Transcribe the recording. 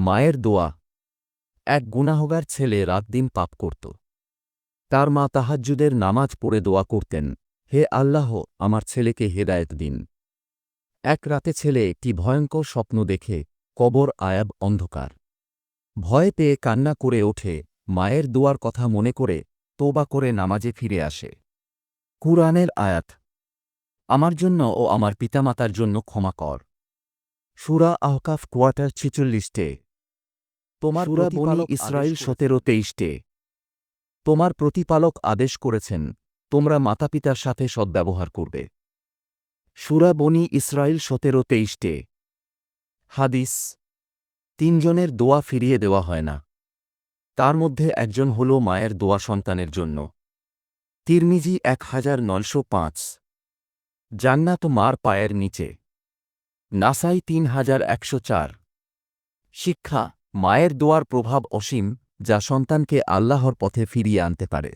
মায়ের দোয়া। এক গুনাহগার ছেলে রাত দিন পাপ করত। তার মা তাহাজ্জুদের নামাজ পড়ে দোয়া করতেন, হে আল্লাহ, আমার ছেলেকে হেদায়েত দিন। এক রাতে ছেলে একটি ভয়ঙ্কর স্বপ্ন দেখে, কবর আয়াব অন্ধকার। ভয় পেয়ে কান্না করে ওঠে, মায়ের দোয়ার কথা মনে করে, তোবা করে নামাজে ফিরে আসে। কুরআনের আয়াত, আমার জন্য ও আমার পিতামাতার জন্য ক্ষমা কর। সুরা আহকাফ কোয়ার্টার ছিচল্লিশটে তোমার প্রতিপালক ইসরায়েল সতেরো তেইশটে তোমার প্রতিপালক আদেশ করেছেন তোমরা মাতাপিতার সাথে সদ্ব্যবহার করবে। সুরা বনি ইসরায়েল সতেরো তেইশটে হাদিস তিনজনের দোয়া ফিরিয়ে দেওয়া হয় না। তার মধ্যে একজন হল মায়ের দোয়া সন্তানের জন্য। তিরমিজি এক হাজার নয়শো পাঁচ। জান্নাত মার পায়ের নিচে। নাসাই তিন হাজার একশো চার। শিক্ষা মায়ের দোয়ার প্রভাব অসীম যা সন্তানকে আল্লাহর পথে ফিরিয়ে আনতে পারে।